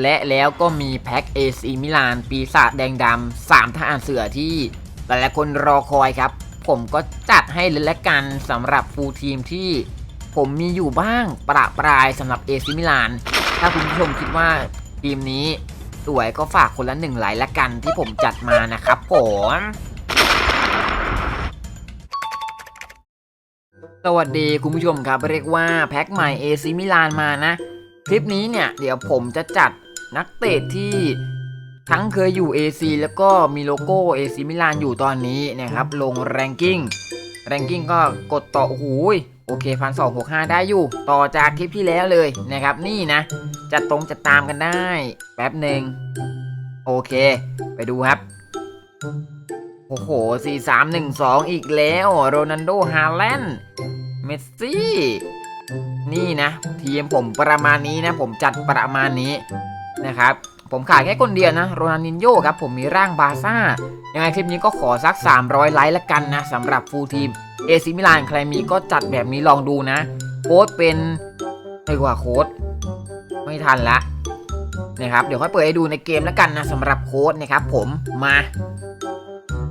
และแล้วก็มีแพ็กเอซีมิลาน ปีศาจแดงดำสามทหารเสือที่หลายๆคนรอคอยครับ ผมก็จัดให้เลยละกันสำหรับฟูลทีมที่ผมมีอยู่บ้างประปรายสำหรับเอซิมิลาน ถ้าคุณผู้ชมคิดว่าทีมนี้สวยก็ฝากคนละหนึ่งไลค์ละกันที่ผมจัดมานะครับผมสวัสดีคุณผู้ชมครับเรียกว่าแพ็คใหม่เอซิมิลานมานะ คลิปนี้เนี่ย เดี๋ยวผมจะจัด นักเตะที่ทั้งเคยอยู่ AC แล้วก็มีโลโก้ AC มิลานอยู่ตอนนี้นะครับ ลงแรงกิ้งแรงกิ้งก็กดต่อโอ้โหยโอเคพันสองหกห้าได้อยู่ ต่อจากคลิปที่แล้วเลยนะครับ นี่นะจัดตรงจัดตามกันได้ แป๊บหนึ่งโอเค ไปดูครับ โอ้โห4 3 1 2อีกแล้ว โรนันโดฮาแลนด์เมสซี่ นี่นะ ทีมผมประมาณนี้นะ ผมจัดประมาณนี้ นะครับ ผมขายแค่คนเดียวนะโรนันนินโยครับ ผมมีร่างบาซ่า ยังไงคลิปนี้ก็ขอสัก 300 ไลค์ละกันนะสำหรับฟูลทีมเอซิมิลานใครมีก็จัดแบบนี้ลองดูนะ โค้ดเป็นไม่กว่าโค้ดไม่ทันละนะครับเดี๋ยวค่อยเปิดให้ดูในเกมแล้วกันนะสำหรับโค้ดนะครับผมมา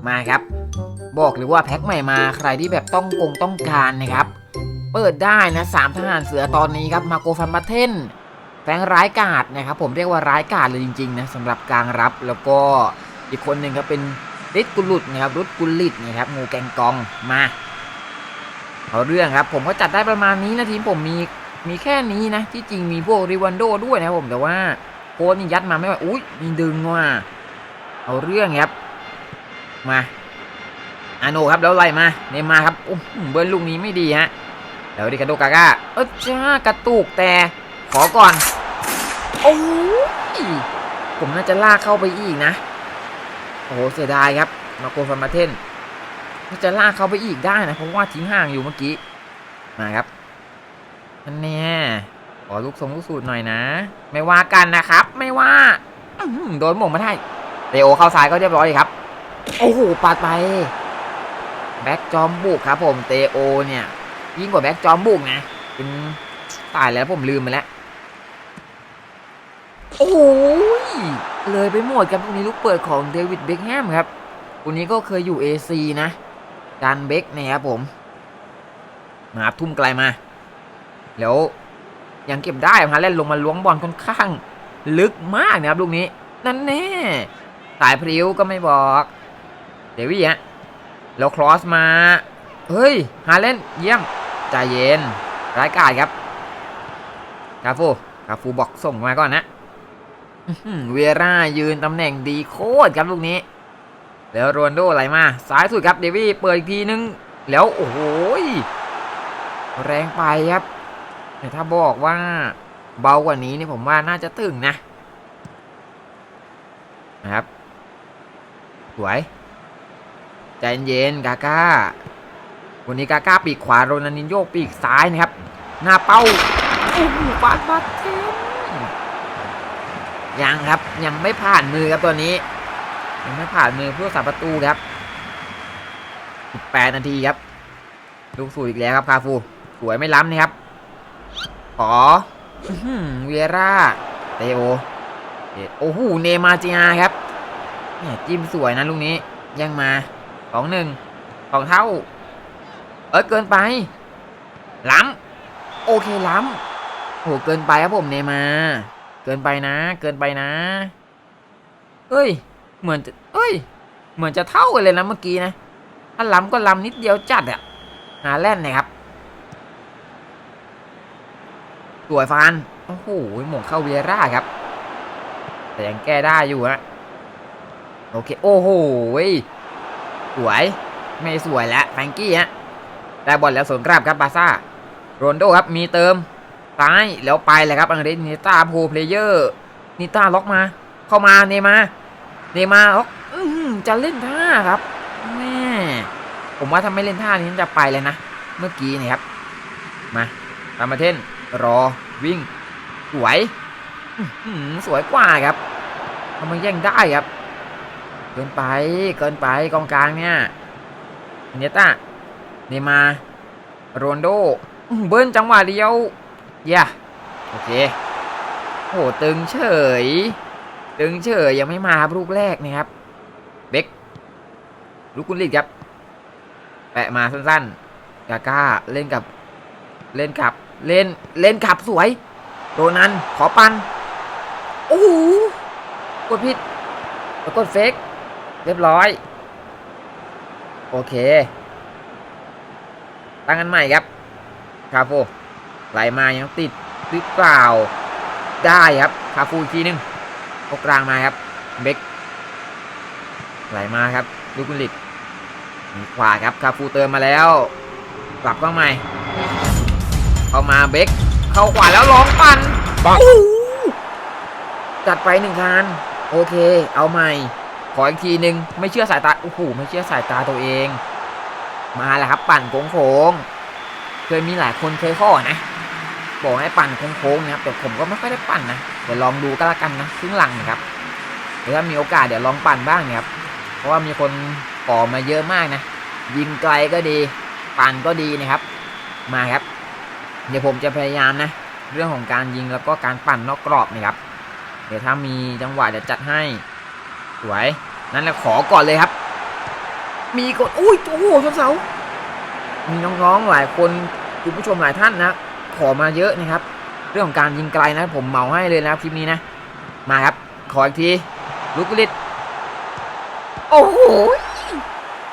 มาครับ บอกเลยว่าแพ็คใหม่มาใครที่แบบต้องกงต้องการนะครับ เปิดได้นะสามทหารเสือตอนนี้ครับมาโกฟันมาเทน แฟงร้ายกาดนะครับผมเรียกว่าร้ายกาดเลยจริงๆนะสำหรับกลางรับแล้วก็อีกคนหนึ่งก็เป็นริดกุลุดนะครับรุดกุลิดนะครับงูแกงกองมาเอาเรื่องครับผมก็จัดได้ประมาณนี้นะทีมผมมีมีแค่นี้นะ ที่จริงมีพวกริวันโดด้วยนะผมแต่ว่าโค้ดนี่ยัดมาไม่ไหวอุ้ยมีดึงว่ะเอาเรื่องครับมาอาโนครับแล้วไล่มาเนย์มาครับโอ้โหเบิร์นลูกนี้ไม่ดีฮะแล้วดิคาโดกาก้าเออจ้ากระตุกแต่ ขอก่อน โอ้ยผมน่าจะลากเข้าไปอีกนะ โอ้โหเสียดายครับ มาโกฟันมาเทนน่าจะลากเข้าไปอีกได้นะ เพราะว่าทิ้งห่างอยู่เมื่อกี้ มาครับนั่นแน่ขอลูกทรงลูกสูตรหน่อยนะ ไม่ว่ากันนะครับ ไม่ว่าโดนหม่งมาได้เตโอเข้าซ้ายก็เรียบร้อยครับ โอ้โหปาดไป แบ็กจอมบุกครับผม เตโอเนี่ย ยิ่งกว่าแบ็กจอมบุกนะเป็นตายแล้วผมลืมไปแล้ว โอ้ยเลยไปหมดครับตรงนี้ลูกเปิดของเดวิดเบคแฮมครับคนนี้ก็เคยอยู่ AC นะดันเบคนะครับผม มาครับทุ่มไกลมา แล้วยังเก็บได้ฮาแลนด์ลงมาล้วงบอลค่อนข้าง ลึกมากนะครับลูกนี้ นั่นแน่สายพริ้วก็ไม่บอก เดวี่ฮะแล้วครอสมา เฮ้ยฮาเลนเยี่ยมใจเย็นร้ายกาจครับ คาฟู คาฟูบอกส่งมาก่อนนะ เวร่ายืนตำแหน่งดีโคตรครับลูกนี้ แล้วโรนโดไหลมาซ้ายสุดครับเดวี่เปิดอีกทีนึง แล้วโอ้โหแรงไปครับแต่ถ้าบอกว่าเบากว่านี้นี่ผมว่าน่าจะตึงนะนะครับสวยใจเย็นกาก้าวันนี้กาก้าปีกขวาโรนันนินโยปีกซ้ายนะครับ หน้าเป้าโอ้โหปาดมาเทน ยังครับยังไม่ผ่านมือครับตัวนี้ ยังไม่ผ่านมือผู้สาประตูครับ18นาทีครับ ลูกสูตรอีกแล้วครับคาฟู สวยไม่ล้ำนะครับ ขออื้อเวียร่าเตโอโอ้โหเนมาร์จิอาครับเนี่ยจิ้มสวยนะลูกนี้ยังมาสองหนึ่งสองเท่า เอ้ยเกินไป ล้ำโอเคล้ำโหเกินไปครับผมเนมาร์ เกินไปนะ เกินไปนะเฮ้ย เหมือนจะเฮ้ย เหมือนจะเท่ากันเลยนะเมื่อกี้นะถ้าล้ำก็ล้ำนิดเดียวจัดอะหาแล่นนะครับสวยฟาน โอ้โหหม่งเข้าเวียร่าครับ แต่ยังแก้ได้อยู่ฮะโอเค โอ้โหสวย ไม่สวยแล้วแฟงกี้ฮะได้บอลแล้วสวนกลับครับบาซ่า โรนโดครับ มีเติม ซ้ายแล้วไปเลยครับอังเดรนิต้าโพเพลเยอร์นิต้าล็อกมา เข้ามาเนมาเนมาล็อกอืจะเล่นท่าครับแม่ผมว่าถ้าไม่เล่นท่านี้จะไปเลยนะ เมื่อกี้นี่ครับ มาตามมาเทนรอวิ่ง สวยสวยกว่าครับทำไมแย่งได้ครับ เกินไปเกินไปกองกลางเนี่ยเนต้าเนมาโรนโดเบิ้ลจังหวะเดียว ย่าโอเคโอ้โหตึงเฉย ตึงเฉยยังไม่มาครับลูกแรกนะครับ เบคลูกกุลิตครับ แปะมาสั้นๆ กาก้าเล่นกับ เล่นกับ เล่น เล่นขับสวยโดนัน ขอปัน โอ้โห กดผิดแล้วกดเฟก เรียบร้อย โอเค ตั้งกันใหม่ครับ คาโฟ ไหลมายังติดหรือเปล่าได้ครับคาฟูอีกทีนึงตกกลางมาครับเบคไหลมาครับลูกุลิตขวาครับคาฟูเติมมาแล้ว กลับเข้าใหม่เข้ามาเบคเข้าขวาแล้วลองปั่นปังโอ้โหจัดไปหนึ่งคันโอเค เอาใหม่ ขออีกทีหนึ่งไม่เชื่อสายตาโอ้โหไม่เชื่อสายตาตัวเอง มาแล้วครับปั่นโค้งๆเคยมีหลายคนเคยข้อนะ บอกให้ปั่นโค้งๆนะครับแต่ผมก็ไม่ค่อยได้ปั่นนะเดี๋ยวลองดูก็แล้วกันนะครึ่งหลังนะครับเดี๋ยวถ้ามีโอกาสเดี๋ยวลองปั่นบ้างนะครับเพราะว่ามีคนขอมาเยอะมากนะยิงไกลก็ดี ปั่นก็ดีนะครับ มาครับ เดี๋ยวผมจะพยายามนะ เรื่องของการยิงแล้วก็การปั่นนอกกรอบนะครับ เดี๋ยวถ้ามีจังหวะเดี๋ยวจัดให้สวยนั่นแหละขอก่อนเลยครับ มีกดอุ้ยโอ้โหชนเสามีน้องๆหลายคนคุณผู้ชมหลายท่านนะ ขอมาเยอะนะครับ เรื่องของการยิงไกลนะผมเหมาให้เลยนะครับคลิปนี้นะ มาครับ ขออีกทีลูกกลิตโอ้โห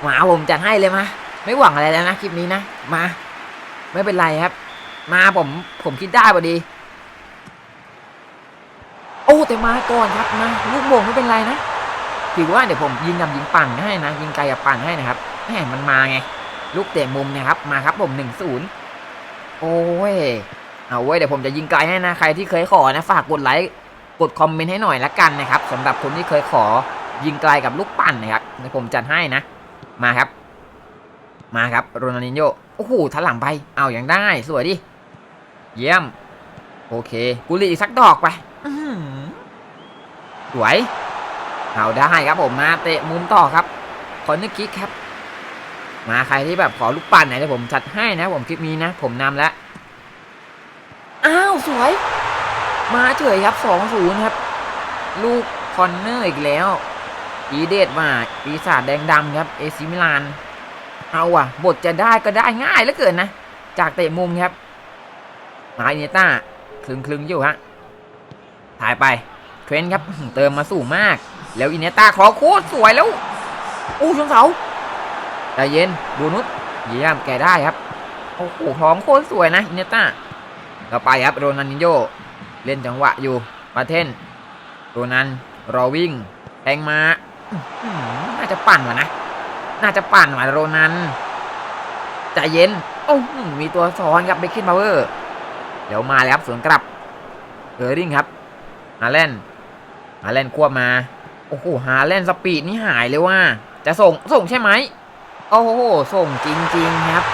มาผมจัดให้เลยมาไม่หวังอะไรแล้วนะคลิปนี้นะ มา ไม่เป็นไรครับ มาผมผมคิดได้พอดี โอ้แต่มาก่อนครับมาลูกโมงไม่เป็นไรนะถือว่าเดี๋ยวผมยิงกับยิงปั่นให้นะ ยิงไกลกับปั่นให้นะครับแหมมันมาไง ลูกเตะมุมนะครับ มาครับผมหนึ่งศูนย์ โอ้ย เอาเว้เดี๋ยวผมจะยิงไกลให้นะ ใครที่เคยขอนะ ฝากกดไลค์ กดคอมเมนต์ให้หน่อยละกันนะครับสำหรับคนที่เคยขอยิงไกลกับลูกปั่นนะครับเดี๋ยวผมจัดให้นะ มาครับ มาครับโรนัลดินโญโอ้โหทันหลังไป เอาอย่างได้ สวยดิ เยี่ยม โอเค กุลีอีกสักดอกไปสวย เอาได้ครับผมมาเตะมุมต่อครับคอนเนอร์คิกครับ มาใครที่แบบขอลูกปั่นไหนเดี๋ยวผมจัดให้นะ ผมคลิปนี้นะ ผมนำแล้วอ้าวสวย มาเฉยครับสองศูนย์ครับ ลูกคอนเนอร์อีกแล้วอีเดดมาปีศาจแดงดำครับ เอซิมิลาน เอาว่ะ บทจะได้ก็ได้ง่ายเหลือเกินนะ จากเตะมุมครับมาอินเนต้าคลึงคลึงอยู่ฮะถ่ายไปเทรนต์ครับเติมมาสูงมาก แล้วอินเนต้าขอโคตรสวยแล้วอู้ชงเสา ใจเย็นบูนุสเยี่ยมแกได้ครับ โอ้โหท้องโคตรสวยนะอินเนต้าต่อไปครับโรนันดินโยเล่นจังหวะอยู่มาเทนโรนันรอวิ่งแทงมาน่าจะปั่นว่ะนะ น่าจะปั่นว่ะโรนันใจเย็นโอ้โหมีตัวซ้อนครับเบคเคนบาวเวอร์ เดี๋ยวมาแล้วครับสวนกลับเกอร์ริงครับฮาแลนฮาแลนควบมา โอ้โหฮาแลนสปีดนี่หายเลยว่า จะส่งส่งใช่ไหม โอ้โห ส่งจริง ๆ ครับ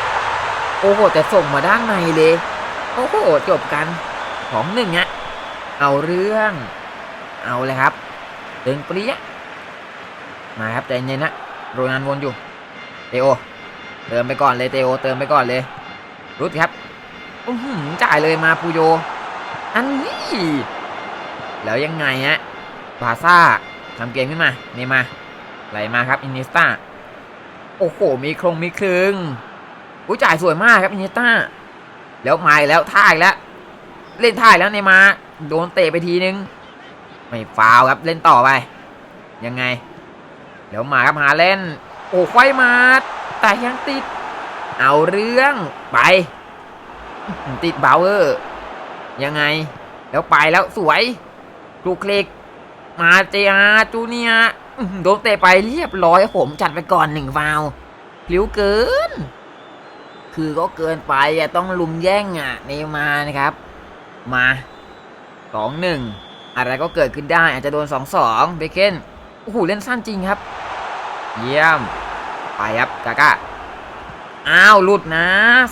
โอ้โห แต่ส่งมาด้านในเลย โอ้โห จบกันของหนึ่งอะเอาเรื่อง เอาเลยครับเดินปรี้ยมาครับใจเย็นนะโรนันวนอยู่ เตโอ เติมไปก่อนเลยเตโอ เติมไปก่อนเลย รุดครับอื้อหือจ่ายเลยมาปูโย อันนี้ แล้วยังไงฮะบาซ่าทำเกมขึ้นมา เนมา ไหลมาครับ อินเนสตา โอ้โห มีโครงมีคลึงอุ้ยจ่ายสวยมากครับอินเนสตาแล้วมาแล้วท่าอีกแล้ว เล่นท่าแล้วเนมา โดนเตะไปทีนึง ไม่ฟาวครับเล่นต่อไป ยังไงเดี๋ยวมาครับหาเล่น โอ้ควายมา แต่ยังติด เอาเรื่องไป ติดเบาเออร์ยังไง แล้วไปแล้วสวยคลูคลิก มาเจียจูเนีย โดนเตะไปเรียบร้อยผมจัดไปก่อนหนึ่งฟาวลิ้วเกิน คือก็เกินไปอะต้องลุมแย่งอะเนมานะครับ มาสองหนึ่งอะไรก็เกิดขึ้นได้อาจจะโดนสองสองเบเคนโอ้โหเล่นสั้นจริงครับ เยี่ยม ไปครับกาก้าอ้าวหลุดนะ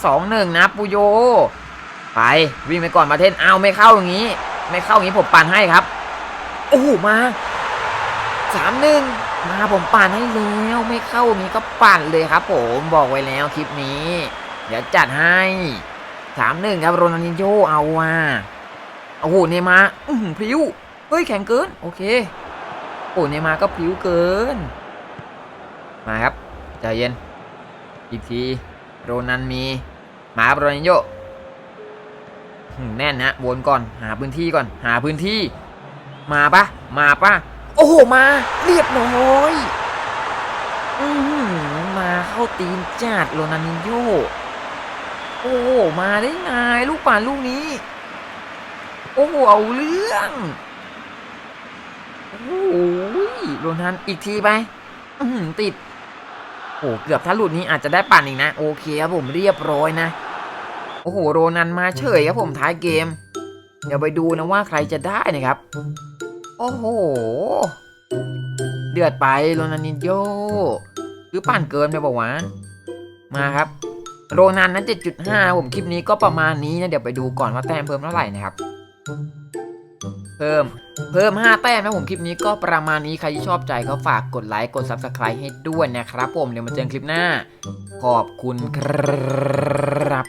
สองหนึ่งนะปูโย ไปวิ่งไปก่อนมาเทนอ้าวไม่เข้าอย่างนี้ ไม่เข้าอย่างนี้ผมปั่นให้ครับโอ้โหมา สามหนึ่งมาผมปั่นให้แล้วไม่เข้าอย่างนี้ก็ปั่นเลยครับ ผมบอกไว้แล้วคลิปนี้ เดี๋ยวจัดให้สามหนึ่งครับโรนัลดินโยเอาว่ะโอ้โหเนมาร์อื้อหือพริ้วเฮ้ยแข็งเกิน โอเคโอ้เนมาร์ก็พริ้วเกิน มาครับใจเย็น อีกทีโรนันมี มาครับโรนันโยแน่นนะวนก่อนหาพื้นที่ก่อน หาพื้นที่ มาปะมาปะ โอ้โห มาเรียบร้อยอือหือมาเข้าตีนจัดโรนันโยโอ้โห มาได้ไงลูกป่านลูกนี้ โอ้โห เอาเรื่องโอ้โหโรนันอีกทีไปอือหือติดโอ้เกือบถ้าหลุดนี้อาจจะได้ปั่นอีกนะ โอเคครับผมเรียบร้อยนะ โอ้โห โรนันมาเฉยครับผมท้ายเกม เดี๋ยวไปดูนะว่าใครจะได้นะครับ โอ้โห เดือดไปโรนันนินโยคือปั่นเกินไปบอกว่าวะมาครับโรนันนั้น 7.5 ผมคลิปนี้ก็ประมาณนี้นะ เดี๋ยวไปดูก่อนว่าแต้มเพิ่มเท่าไหร่นะครับ เพิ่มเพิ่ม 5 แต้มนะผมคลิปนี้ก็ประมาณนี้ ใครที่ชอบใจก็ฝากกดไลค์กด Subscribe ให้ด้วยนะครับผมเดี๋ยวมาเจอกันคลิปหน้า ขอบคุณครับ